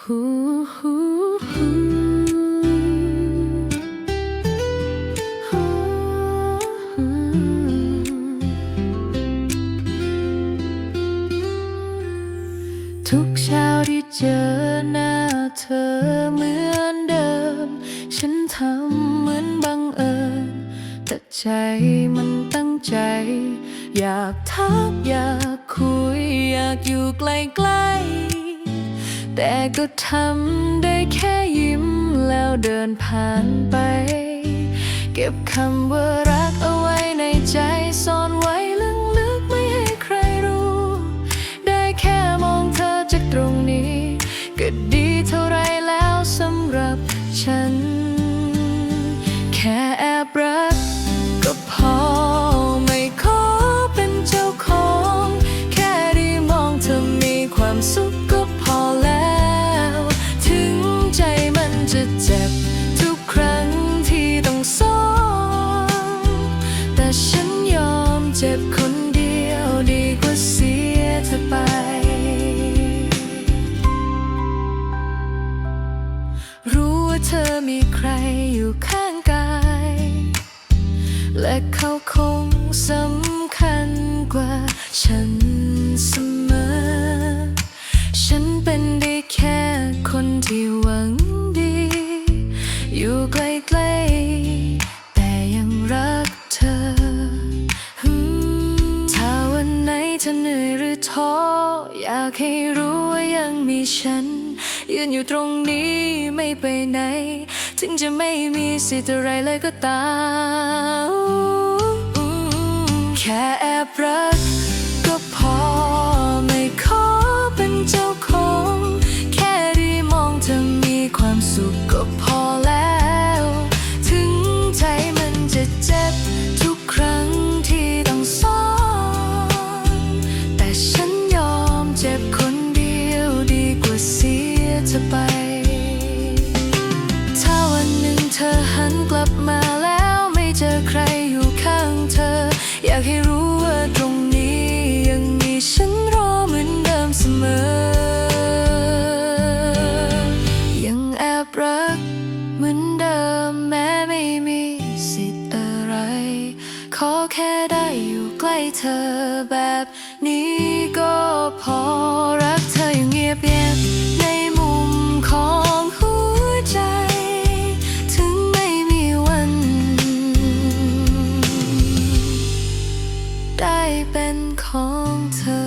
ทุกเช้าที่เจอหน้าเธอเหมือนเดิม ฉันทำเหมือนบังเอิญ แต่ใจมันตั้งใจ อยากทักอยากคุย อยากอยู่ใกล้ๆ ก็ทำได้แค่ยิ้มแล้วเดินผ่านไป เก็บคำว่ารักเอาไว้ในใจซ่อนไว้ลึกๆไม่ให้ใครรู้ ได้แค่มองเธอจากตรงนี้ ก็ดีเท่าไรแล้วสำหรับฉัน แค่แอบรักก็พอไม่ขอเป็นเจ้าของ แค่ได้มองเธอมีความสุข ว่าเธอมีใครอยู่ข้างกาย และเขาคงสำคัญกว่าฉันเสมอ ฉันเป็นได้แค่คนที่หวังดี อยู่ใกล้ๆแต่ยังรักเธอ ถ้าวันไหนเธอเหนื่อยหรือท้ออยากให้รู้ว่ายังมีฉัน ยืนอยู่ตรงนี้ไม่ไปไหน ถึงจะไม่มีสิทธิ์อะไรเลยก็ตามแค่แอบรักก็พอไม่ขอเป็นเจ้าของ แค่ได้มองเธอมีความสุขก็พอแล้ว ถึงใจมันจะเจ็บทุกครั้งที่ต้องซ้อนแต่ฉันยอมเจ็บคนเดียวดีกว่าเสียะไป ถ้าวันหนึ่งเธอหันกลับมาแล้วไม่เจอใครอยู่ข้างเธอ อยากให้รู้ว่าตรงนี้ยังมีฉันรอเหมือนเดิมเสมอ ยังแอบรักเหมือนเดิมแม้ไม่มีสิทธิ์อะไร ขอแค่ได้อยู่ใกล้เธอแบบนี้ก็พอ ได้เป็นของเธอ